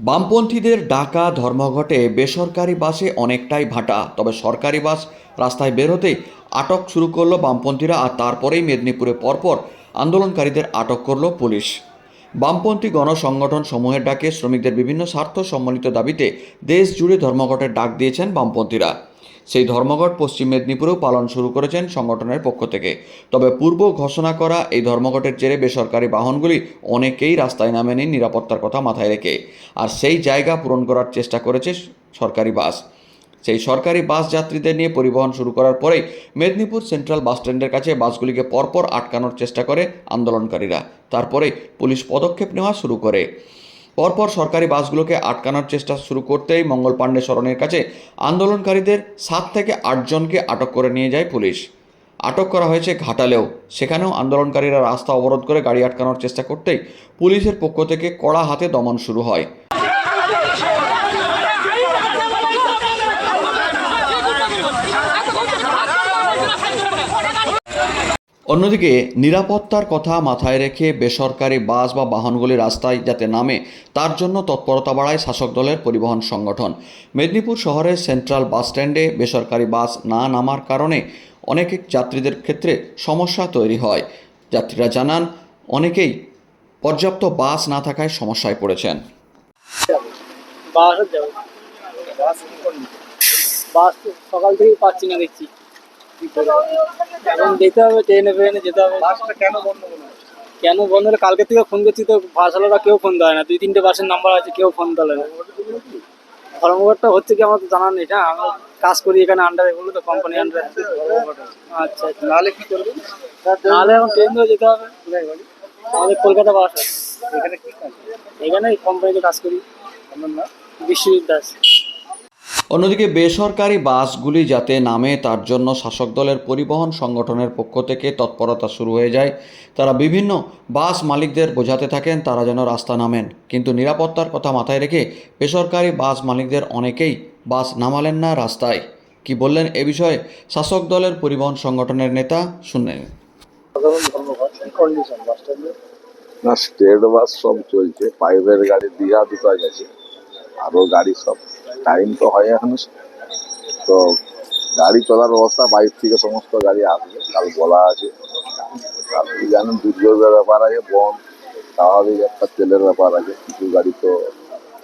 বামপন্থীদের ডাকা ধর্মঘটে বেসরকারি বাসে অনেকটাই ভাটা, তবে সরকারি বাস রাস্তায় বের হতেই আটক শুরু করল বামপন্থীরা আর তারপরেই মেদিনীপুরে পরপর আন্দোলনকারীদের আটক করল পুলিশ। বামপন্থী গণসংগঠন সমূহের ডাকে শ্রমিকদের বিভিন্ন স্বার্থ সম্মিলিত দাবিতে দেশ জুড়ে ধর্মঘটের ডাক দিয়েছেন বামপন্থীরা। সেই ধর্মঘট পশ্চিম মেদিনীপুরেও পালন শুরু করেছেন সংগঠনের পক্ষ থেকে। তবে পূর্ব ঘোষণা করা এই ধর্মঘটের জেরে বেসরকারি বাহনগুলি অনেকেই রাস্তায় নামেনি নিরাপত্তার কথা মাথায় রেখে। আর সেই জায়গা পূরণ করার চেষ্টা করেছে সরকারি বাস। সেই সরকারি বাস যাত্রীদের নিয়ে পরিবহন শুরু করার পরেই মেদিনীপুর সেন্ট্রাল বাস স্ট্যান্ডের কাছে বাসগুলিকে পরপর আটকানোর চেষ্টা করে আন্দোলনকারীরা। তারপরে পুলিশ পদক্ষেপ নেওয়া শুরু করে। পরপর সরকারি বাসগুলোকে আটকানোর চেষ্টা শুরু করতেই মঙ্গল পাণ্ডে সরণের কাছে আন্দোলনকারীদের সাত থেকে আটজনকে আটক করে নিয়ে যায় পুলিশ। আটক করা হয়েছে ঘাটালেও। সেখানেও আন্দোলনকারীরা রাস্তা অবরোধ করে গাড়ি আটকানোর চেষ্টা করতেই পুলিশের পক্ষ থেকে কড়া হাতে দমন শুরু হয়। অন্যদিকে, নিরাপত্তার কথা মাথায় রেখে বেসরকারি বাস বা বাহনগুলি রাস্তায় যাতে নামে, তার জন্য তৎপরতা বাড়ায় শাসক দলের পরিবহন সংগঠন। মেদিনীপুর শহরের সেন্ট্রাল বাস স্ট্যান্ডে বেসরকারি বাস না নামার কারণে অনেক যাত্রীদের ক্ষেত্রে সমস্যা তৈরি হয়। যাত্রীরা জানান, অনেকেই পর্যাপ্ত বাস না থাকায় সমস্যায় পড়েছেন। বাস সকাল থেকেই পাচ্ছি না দেখছি। এখন যেতে হবে ট্রেনে ফ্রেনে যেতে হবে। বাসটা কেন বন্ধ হয় কেন বন্ধ হলে? কালকে থেকে ফোন করছি তো বাসওয়ালারা কেউ ফোন দেয় না। দুই তিনটে বাসের নাম্বার আছে কেউ ফোন তোলে না। ধর্মঘটটা হচ্ছে কি আমার তো জানা নেই না আমি কাজ করি এখানে আন্ডারে বলে তো কোম্পানি আন্ডারে আচ্ছা নাহলে কি করবে? নাহলে এখন ট্রেন ধরে যেতে হবে। আমাদের কলকাতা বাস আছে। এখানে কি কাজ? এখানে কোম্পানিতে কাজ করি। আমার বিশ্বজিৎ দাস। অন্যদিকে বেসরকারি বাসগুলি যাতে নামে তার জন্য শাসক দলের পরিবহন সংগঠনের পক্ষ থেকে তৎপরতা শুরু হয়ে যায়। তারা বিভিন্ন বাস মালিকদের বোঝাতে থাকেন তারা যেন রাস্তা নামেন। কিন্তু নিরাপত্তার কথা মাথায় রেখে বেসরকারি বাস মালিকদের অনেকেই বাস নামালেন না রাস্তায়। কি বললেন এ বিষয়ে শাসক দলের পরিবহন সংগঠনের নেতা শুনলেন। না স্টেট বাস সব চলছে। প্রাইভেট গাড়ি দীঘা দুটো গেছে আরও গাড়ি সব টাইম তো হয় এখন। তো গাড়ি চলার অবস্থা বাইর থেকে সমস্ত গাড়ি আসবে। কাল বলা আছে। আপনি জানেন, দুর্যোগের ব্যাপার আছে, বন, স্বাভাবিক একটা তেলের ব্যাপার আছে। কিছু গাড়ি তো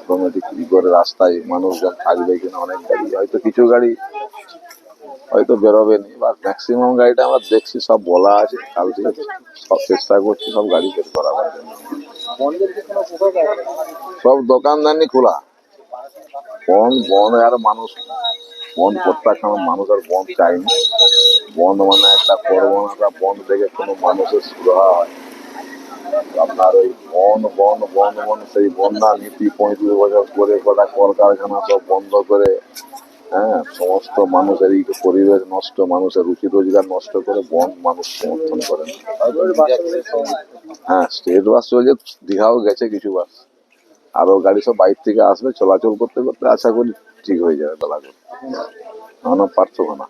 অটোমেটিক কি করে রাস্তায় মানুষজন থাকবে কিনা, অনেক গাড়ি। হয়তো কিছু গাড়ি হয়তো বেরোবে নি বা ম্যাক্সিমাম গাড়িটা আমরা দেখছি, সব বলা আছে। কাল থেকে সব চেষ্টা করছি সব গাড়ি বের করাবার জন্য। সব দোকানদানি খোলা। বন্ধ বন আর মানুষ। বন্ধ প্রত্যাখ্যান মানুষ আর বন্ধ চায়নি বন্ধ মানে একটা প্রবণতা বন্ধ থেকে কোনো মানুষের সুরাহা হয়। আপনার ওই বন বন বন বন, সেই বন্যা নীতি পঁয়ত্রিশ বছর করে কটা কলকারখানা সব বন্ধ করে হ্যাঁ সমস্ত মানুষের এই পরিবেশ নষ্ট, মানুষের রুচি রোজগার নষ্ট করে বন মানুষ সমর্থন করেন হ্যাঁ স্টেট বাস চলছে, দীঘাও গেছে কিছু বাস। আরও গাড়ি সব বাইর থেকে আসবে, চলাচল করতে করতে আশা করি ঠিক হয়ে যাবে বেলা করে। আমার পার্থক্য না।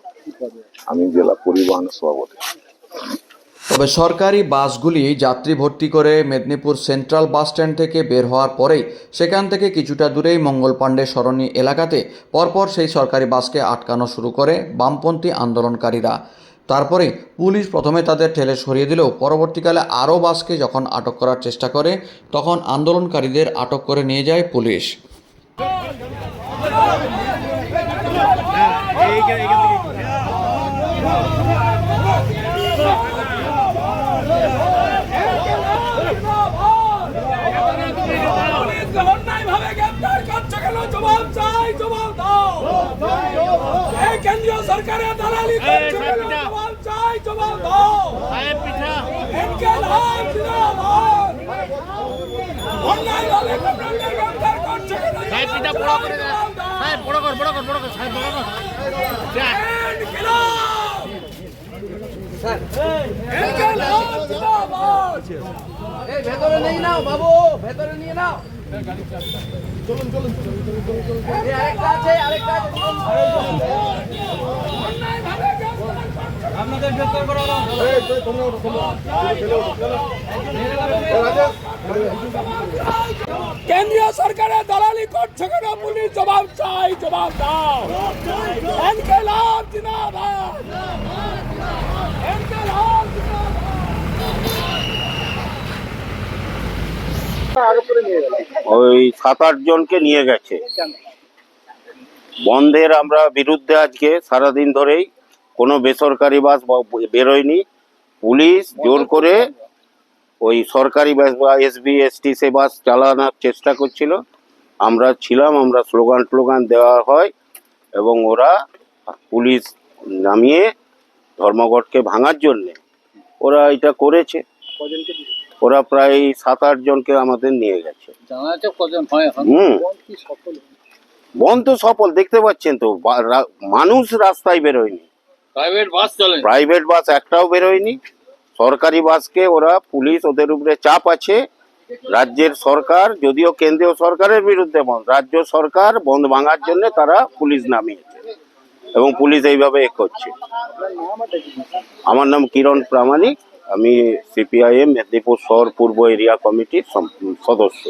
আমি জেলা পরিবহনের সভাপতি। তবে সরকারি বাসগুলি যাত্রী ভর্তি করে মেদিনীপুর সেন্ট্রাল বাস স্ট্যান্ড থেকে বের হওয়ার পরেই সেখান থেকে কিছুটা দূরেই মঙ্গল পাণ্ডে সরণি এলাকাতে পরপর সেই সরকারি বাসকে আটকানো শুরু করে বামপন্থী আন্দোলনকারীরা। তারপরে পুলিশ প্রথমে তাদের ঠেলে সরিয়ে দিলেও পরবর্তীকালে আরও বাসকে যখন আটক করার চেষ্টা করে, তখন আন্দোলনকারীদের আটক করে নিয়ে যায় পুলিশ। কেন্দ্রীয় সরকারের দালালি করছ কেন জবাব চাই জবাব দাও করছ কেন জবাব চাই, জবাব দাও। ইনকিলাব! ইনকিলাব জিন্দাবাদ ভেতরে নিয়ে নাও বাবু ভেতরে নিয়ে নাও অন্যায়ভাবে কেন্দ্রীয় সরকারের দালালি করছে কেন? পুলিশ জবাব চাই, জবাব ওই সাত আট জনকে নিয়ে গেছে। বন্ধের আমরা বিরুদ্ধে আজকে সারাদিন ধরেই কোনো বেসরকারি বাস ব- বেরোয়নি পুলিশ জোর করে ওই সরকারি বাস বা এসবি এসটি সে বাস চালানোর চেষ্টা করছিল। আমরা ছিলাম আমরা স্লোগান টোগান দেওয়া হয় এবং ওরা পুলিশ নামিয়ে ধর্মঘটকে ভাঙার জন্যে ওরা এটা করেছে। ওরা প্রায় সাত আট জনকে আমাদের নিয়ে গেছে। হুম। বন্ধ তো সফল দেখতে পাচ্ছেন তো মানুষ রাস্তায় বেরোয়নি। প্রাইভেট বাস চলে। প্রাইভেট বাস একটাও বেরোয়নি। সরকারি বাসকে ওরা পুলিশ ওদের উপরে চাপ আছে। রাজ্যের সরকার, যদিও কেন্দ্রীয় সরকারের বিরুদ্ধে বন্ধ, রাজ্য সরকার বন্ধ ভাঙার জন্য তারা পুলিশ নামিয়েছে এবং পুলিশ এইভাবে এ করছে। আমার নাম কিরণ প্রামাণিক, আমি সিপিআইএম, মেদিনীপুর শহর পূর্ব এরিয়া কমিটির সদস্য।